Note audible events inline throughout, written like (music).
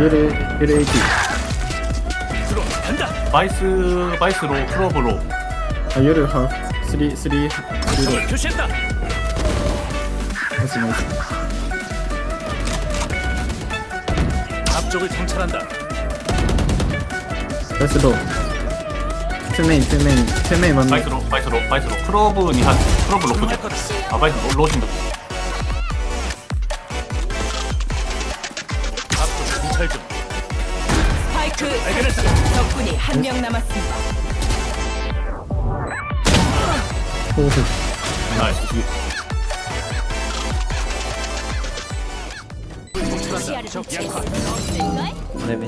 얘를 얘를 AP 들어간다. 바이스 바이스로 프로브로 아 얘를 하 쓰리 쓰리 쓰리로 표시했다. 나이스 나이스 앞쪽을 정찰한다. 나이스 로 틈메인 틈메인 틈메인 맞네 바이스로 바이스로 바이스로 크로브 니 한 크로브 로프죠. 아 바이스 로- 로신도 중. 스파이크. 적군이 한 명 남았습니다. 나이스 정찰한다. 적 약화. 아무튼.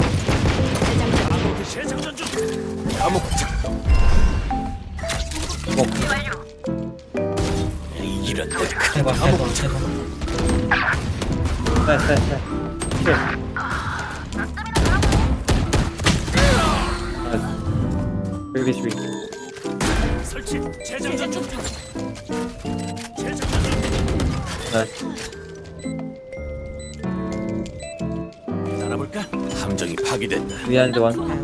감옥 작동. 이런 데 세번 쎄 Really sweet. 설치. 재장전 중. 재장전 중. 날아볼까? 함정이.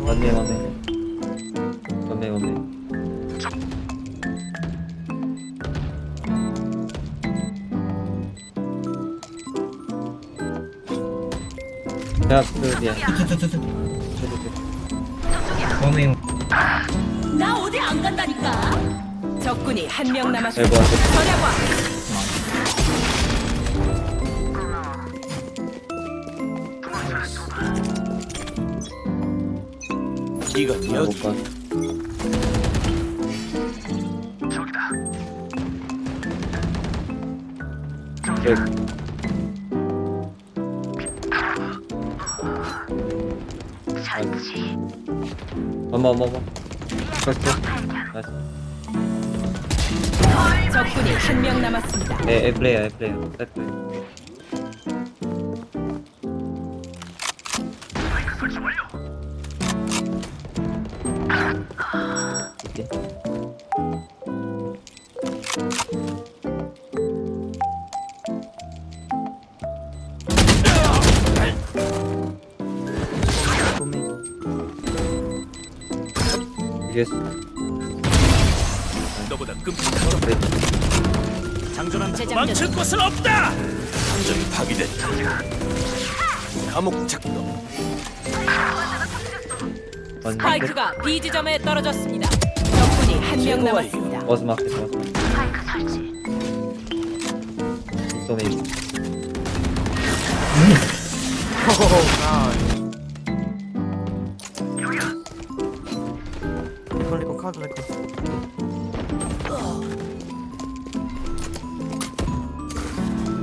One day, one day. One day, one day. Yeah, good, yeah. 나 어디 안 간다니까. 적군이 한 명 남았습니다. 아이고, 절약왕 이건 못 여기. One more. First, first. Nice. 적군이 한 명 남았습니다. A player, A player. That player. Yes. 너보다. 장전한다. 재장전. 망칠 곳은 없다. 함정이 파괴됐다. 감옥 market. 스파이크가 B 지점에 떨어졌습니다. 적군이 한 명 남았습니다. Was (laughs) market, So maybe.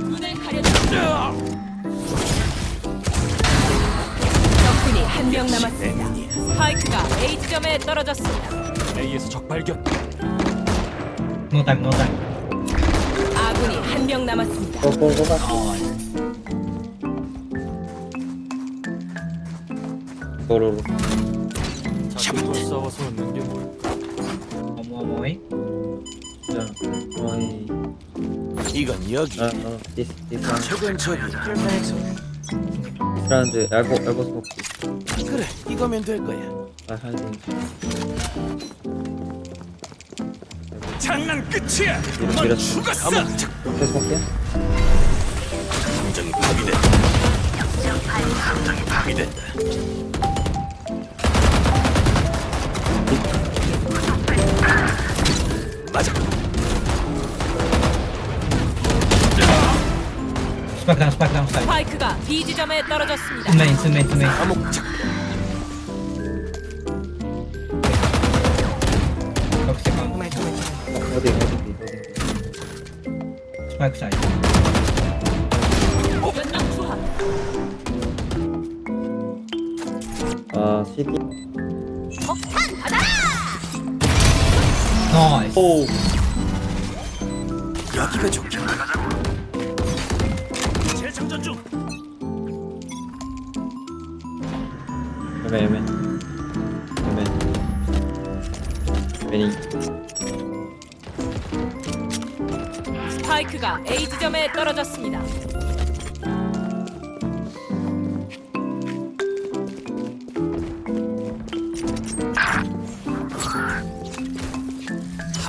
눈을 가려줘. 적군이 한 명 남았습니다. 스파이크가 A 지점에 떨어졌습니다. A에서 적 발견. No time, no time. 아군이 한 명 남았습니다. Go, go. 잡고 싸워서 얻는 게 뭘? One eh? Yeah. Only. 이건 여기. Uh, no, this, this one. 적은 저기. This round, uh, elbow, elbow smoke. 그래, 이거면 될 거야. 장난 끝이야. 넌 밀었어. 죽었어. smoke, yeah? 함정이 파괴됐다. 함정이 파괴됐다. 맞아. Spike down, spike. 스파이크가 B 지점에 떨어졌습니다. Main, two main. 감옥 holding, B, holding. Spike side. 연락 투하. Uh. Nice. Oh! 여기가 좋게. 재장전 중. Amen, amen. Amen. Many. 스파이크가 A 지점에 떨어졌습니다.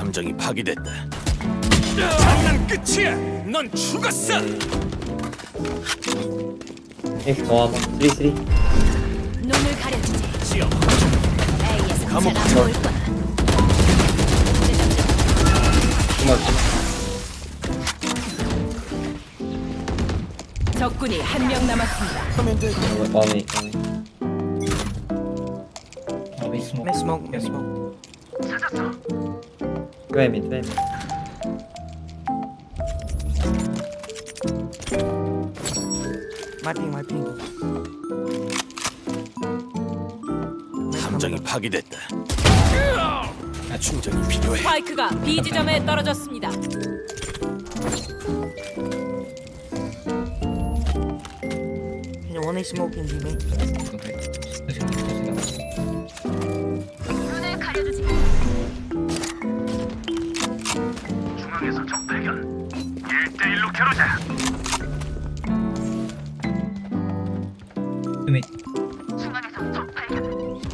함정이 파괴됐다. 장난 끝이야. 넌 죽었어. X 더 하나 3 3 눈을 가려주지. 지역 A에서 감옥 거야. 고맙지 적군이 한 명 남았습니다. 어, 미 스모크. Smoke. 트레 미 트레미 My ping, my ping. 함정이 파괴됐다. 충전이 필요해. 스파이크가 B 지점에 떨어졌습니다. He's only smoking, he may. 눈을 가려주지.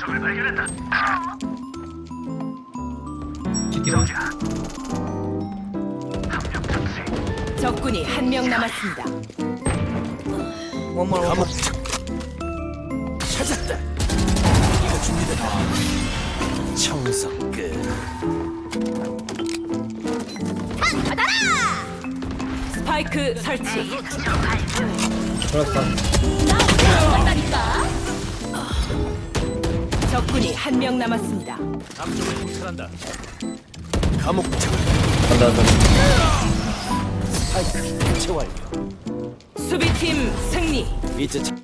스미. GT1. 적군이 한 명 남았습니다. More. 착. 찾았다. 이거 준비됐다. 청성 끝. 스파이크 설치. 플러스 적군이 한 명 남았습니다. 함정을 정찰한다. 감옥 착. 간다 간다 스파이크 교체 완료. 수비팀 승리. 이제 차-